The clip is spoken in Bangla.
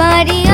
বাড়ি